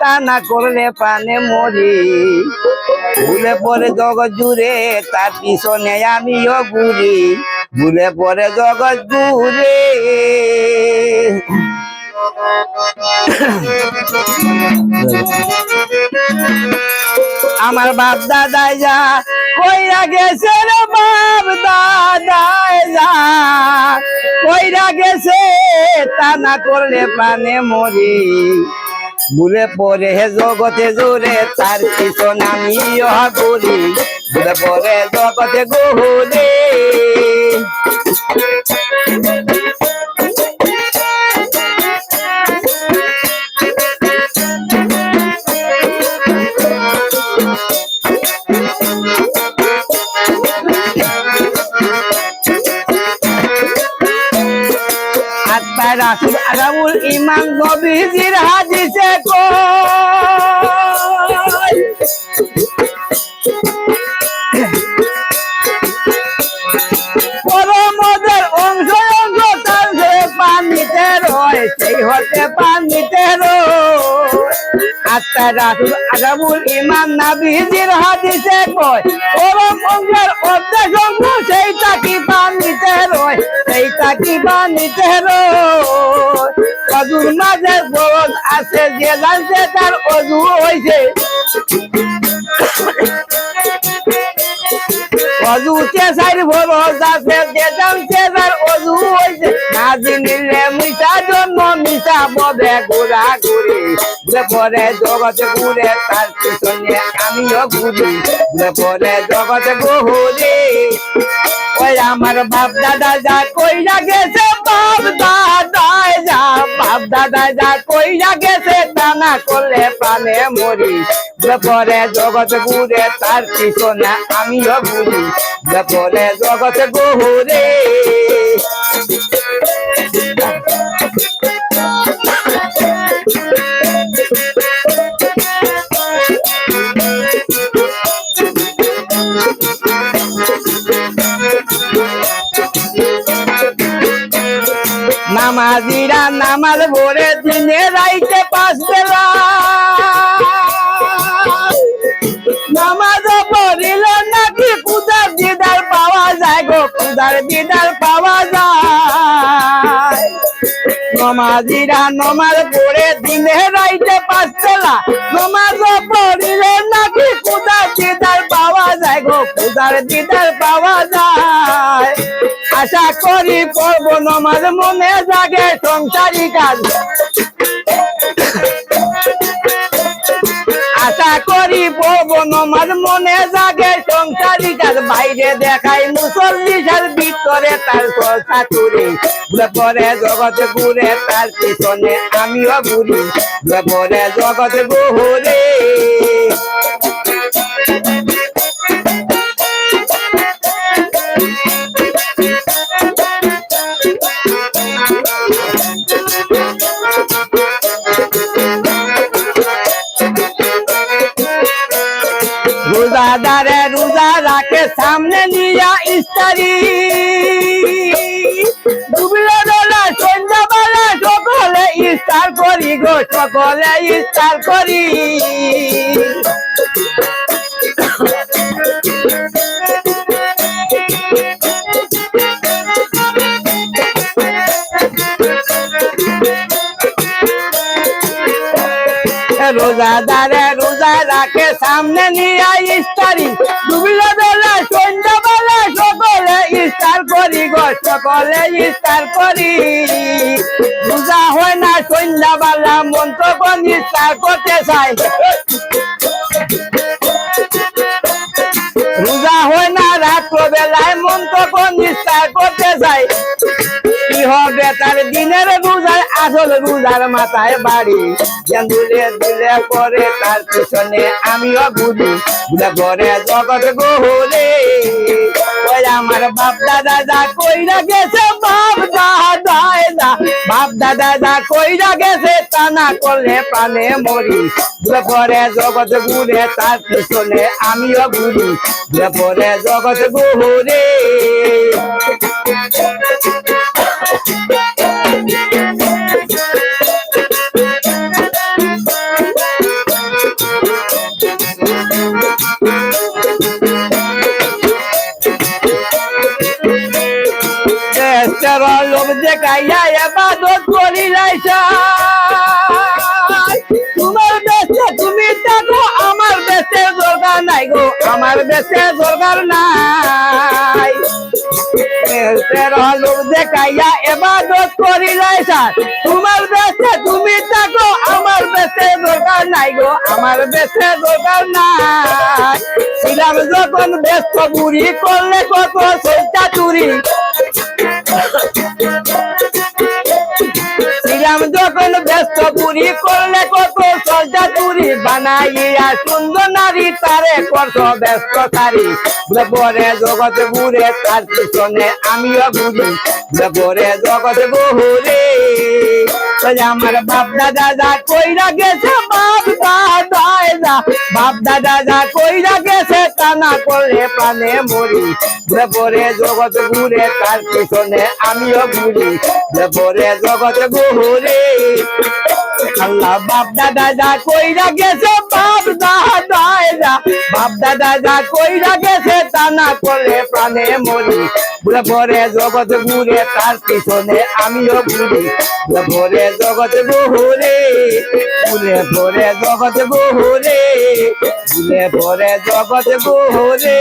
তা না করলে প্রাণে মরি। ভুলে পরে জগৎ জুড়ে, তার পিছনে আমিও ঘুরি। ভুলে পরে জগৎ জুড়ে। আমার বাপ দাদাই যা, কইরা গেছে রে বাপ দাদাই যা। কইরা গেছে, তা না করলে পানে মরি। ভুলে পরে হে জগতে জোরে তার পিছন আমি করি ভুলে পরে জগতে গোহরে আরামুল ইমাম নবীজির হাদিসে কয় রাসুল আরামুল ইমাম নবীজির হাদিসে কয় পরম অংশের অর্ধেক অংশ সেইটা কি পানিতে রয়? সেইটা কি আছে, যে জানছে তার অজু হয়েছে অজু চেসার বরজ আছে যে জানছে তার অজু হয়েছে না জিনিলে মিশা জন্ম, মিশা ববে ঘোরা ঘুরি। ঘুরে পরে জগতে ঘুরে তার পিছনে আমিও ঘুরি। ঘুরে পরে জগতে ঘুরি। ওই আমার বাপ দাদা যা কইরা গেছে, বাপ দাদাই যা। বাপ দাদা যা কইরা গেছে, তা না করলে প্রাণে মরি। যে পরে জগৎ ঘুরে তার পিছনে আমিও ঘুরি। যে পরে জগৎ ঘুরে। নামাজিরা নামাজ ভরে দিনে রাইতে পাঁচ বেলা গো পূজার দিদার পাওয়া যায়। নমাজিরা নমাজ পড়ে দিনে রাইতে পাঁচ বেলা নমাজ পড়িলে নাকি পূজার দিদার পাওয়া যায় গো পূজার দিদার পাওয়া যায়। আশা করি পর্ব নমাজ মনে জাগে সংসারী কাজ। আশা করি পবন মার মনে জাগে। সংসারী তার বাইরে দেখাই মুসল্লিশের ভিতরে তার ঠাকুরে পরে জগৎ ঘুরে তার পিছনে আমিও ঘুরি। পরে জগৎ ঘুরে। রোজাদারে রোজা রাখে, সামনে নিয়া ইস্তারি। ডুবলে বেলা সন্ধ্যাবেলা সকলে ইস্তার করি গো, সকলে ইস্তার করি। রোজাদারে রোজা রাখে, সামনে নিয়ে ইস্তারি। ডুবিলে বেলা, সন্ধ্যাবেলা সকলে ইস্তার করি গো সকলে ইস্তার করি। রোজা হয় না, সন্ধ্যাবেলা মন তখন ইস্তার করতে চাই রোজা হয় না রাত্র বেলায় মন তখন ইস্তার করতে চাই হবে তার দিনের রোজার আসল রোজার মাথায় বাড়ি। দুলে দুলে পরে তার পিছনে আমিও ঘুরি ঘুরে পরে জগৎ গোহরে ওই আমার বাপ দাদা যা কইরা গেছে, বাপ দাদা যা। বাপ দাদা যা কইরা গেছে, তা না করলে প্রাণে মরি। ঘুরে পরে জগৎ ঘুরে তার পিছনে আমিও ঘুরি ঘুরে পরে জগৎ গোহরে তোমার বেশে তুমি থাকো, আমার বেশে দরকার নাই গো, আমার বেশে দরকার নাই। তোমার বেশে তুমি থাকো, আমার বেশে দরকার নাই গো, আমার বেশে দরকার নাই। ছিলাম যখন ব্যস্ত, বুড়ি করলে কত সৈতা চুরি। ছিলাম যখন ব্যস্ত পুরি করলে কত সজ্জা চুরি। বানাইয়া সুন্দর নারী, তারে কত ব্যস্ত তারি পরে জগতে ঘুরে তার পিছনে আমিও ঘুরি পরে জগতে বহুরে আমার বাপ দাদা কইরা গেছে যা বাপ দাদা যা কইরা গেছে তা না করলে প্রাণে মরি। পরে জগৎ ঘুরে তার পিছনে আমিও ঘুরি। পরে জগৎ ঘুরে। আল্লাহ, বাপ পরে তার পিছনে আমিও ঘুরি। ভরে জগৎ ঘুরে ঘুরে ভরে জগৎ ঘুরে ঘুরে ভরে জগৎ ঘুরে।